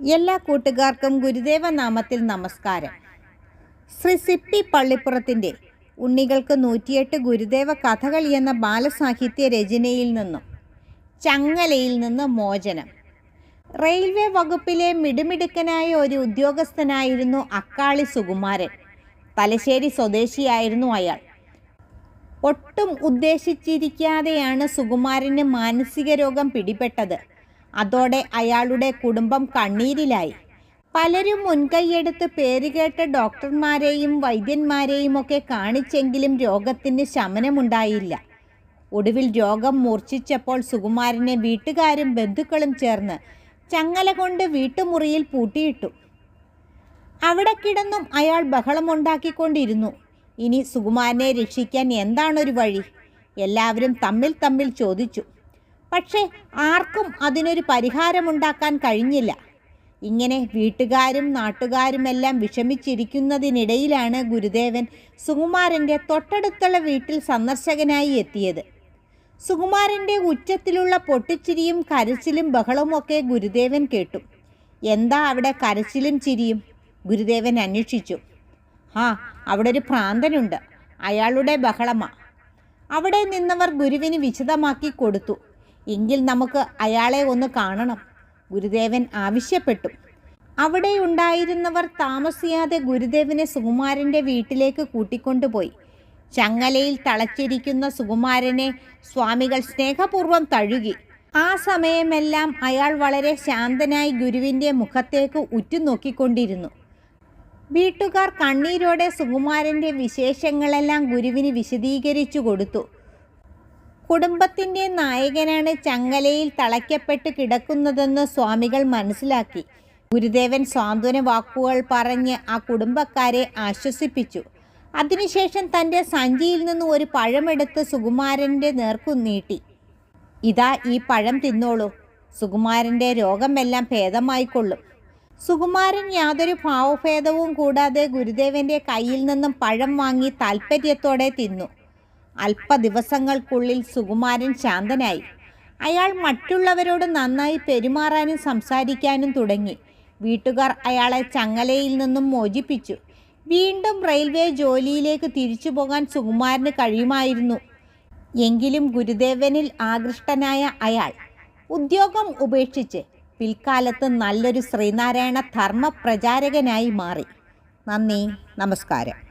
എല്ലാ കൂട്ടുകാർക്കും ഗുരുദേവ നാമത്തിൽ നമസ്കാരം. ശ്രീ സിപ്പി പള്ളിപ്പുറത്തിന്റെ ഉണ്ണികൾക്ക് നൂറ്റിയെട്ട് ഗുരുദേവ കഥകൾ എന്ന ബാലസാഹിത്യ രചനയിൽ നിന്നും ചങ്ങലയിൽ നിന്ന് മോചനം. റെയിൽവേ വകുപ്പിലെ മിടുമിടുക്കനായ ഒരു ഉദ്യോഗസ്ഥനായിരുന്നു അക്കാളി സുകുമാരൻ. തലശ്ശേരി സ്വദേശിയായിരുന്നു അയാൾ. ഒട്ടും ഉദ്ദേശിച്ചിരിക്കാതെയാണ് സുകുമാരന് മാനസിക രോഗം പിടിപെട്ടത്. അതോടെ അയാളുടെ കുടുംബം കണ്ണീരിലായി. പലരും മുൻകൈയെടുത്ത് പേരുകേട്ട ഡോക്ടർമാരെയും വൈദ്യന്മാരെയും ഒക്കെ കാണിച്ചെങ്കിലും രോഗത്തിന് ശമനമുണ്ടായില്ല. ഒടുവിൽ രോഗം മൂർച്ഛിച്ചപ്പോൾ സുകുമാരനെ വീട്ടുകാരും ബന്ധുക്കളും ചേർന്ന് ചങ്ങല കൊണ്ട് വീട്ടുമുറിയിൽ പൂട്ടിയിട്ടു. അവിടെ കിടന്നും അയാൾ ബഹളമുണ്ടാക്കിക്കൊണ്ടിരുന്നു. ഇനി സുകുമാരനെ രക്ഷിക്കാൻ എന്താണൊരു വഴി? എല്ലാവരും തമ്മിൽ തമ്മിൽ ചോദിച്ചു. പക്ഷേ ആർക്കും അതിനൊരു പരിഹാരമുണ്ടാക്കാൻ കഴിഞ്ഞില്ല. ഇങ്ങനെ വീട്ടുകാരും നാട്ടുകാരുമെല്ലാം വിഷമിച്ചിരിക്കുന്നതിനിടയിലാണ് ഗുരുദേവൻ സുകുമാരന്റെ തൊട്ടടുത്തുള്ള വീട്ടിൽ സന്ദർശകനായി എത്തിയത്. സുകുമാരന്റെ ഉച്ചത്തിലുള്ള പൊട്ടിച്ചിരിയും കരച്ചിലും ബഹളവുമൊക്കെ ഗുരുദേവൻ കേട്ടു. എന്താ അവിടെ കരച്ചിലും ചിരിയും? ഗുരുദേവൻ അന്വേഷിച്ചു. ആ അവിടെ ഒരു ഭ്രാന്തനുണ്ട്. അയാളുടെ ബഹളമാ. അവിടെ നിന്നവർ ഗുരുവിന് വിശദമാക്കി കൊടുത്തു. എങ്കിൽ നമുക്ക് അയാളെ ഒന്ന് കാണണം. ഗുരുദേവൻ ആവശ്യപ്പെട്ടു. അവിടെ ഉണ്ടായിരുന്നവർ താമസിയാതെ ഗുരുദേവനെ സുകുമാരന്റെ വീട്ടിലേക്ക് കൂട്ടിക്കൊണ്ടുപോയി. ചങ്ങലയിൽ തളച്ചിരിക്കുന്ന സുകുമാരനെ സ്വാമികൾ സ്നേഹപൂർവം തഴുകി. ആ സമയമെല്ലാം അയാൾ വളരെ ശാന്തനായി ഗുരുവിന്റെ മുഖത്തേക്ക് ഉറ്റുനോക്കിക്കൊണ്ടിരുന്നു. വീട്ടുകാർ കണ്ണീരോടെ സുകുമാരന്റെ വിശേഷങ്ങളെല്ലാം ഗുരുവിന് വിശദീകരിച്ചു കൊടുത്തു. കുടുംബത്തിന്റെ നായകനാണ് ചങ്ങലയിൽ തളയ്ക്കപ്പെട്ട് കിടക്കുന്നതെന്ന് സ്വാമികൾ മനസ്സിലാക്കി. ഗുരുദേവൻ സാന്ത്വന വാക്കുകൾ പറഞ്ഞ് ആ കുടുംബക്കാരെ ആശ്വസിപ്പിച്ചു. അതിനുശേഷം തന്റെ സഞ്ചിയിൽ നിന്ന് ഒരു പഴമെടുത്ത് സുകുമാരന്റെ നേർക്കു നീട്ടി. ഇതാ ഈ പഴം തിന്നോളൂ. സുകുമാരന്റെ രോഗമെല്ലാം ഭേദമായിക്കൊള്ളും സുകുമാരൻ യാതൊരു ഭാവഭേദവും കൂടാതെ ഗുരുദേവന്റെ കയ്യിൽ നിന്നും പഴം വാങ്ങി താൽപ്പര്യത്തോടെ തിന്നു. അല്പ ദിവസങ്ങൾക്കുള്ളിൽ സുകുമാരൻ ശാന്തനായി. അയാൾ മറ്റുള്ളവരോട് നന്നായി പെരുമാറാനും സംസാരിക്കാനും തുടങ്ങി. വീട്ടുകാർ അയാളെ ചങ്ങലയിൽ നിന്നും മോചിപ്പിച്ചു. വീണ്ടും റെയിൽവേ ജോലിയിലേക്ക് തിരിച്ചു പോകാൻ സുകുമാരന് കഴിയുമായിരുന്നു. എങ്കിലും ഗുരുദേവനിൽ ആകൃഷ്ടനായ അയാൾ ഉദ്യോഗം ഉപേക്ഷിച്ച് പിൽക്കാലത്ത് നല്ലൊരു ശ്രീനാരായണ ധർമ്മ പ്രചാരകനായി മാറി. നന്ദി നമസ്കാരം.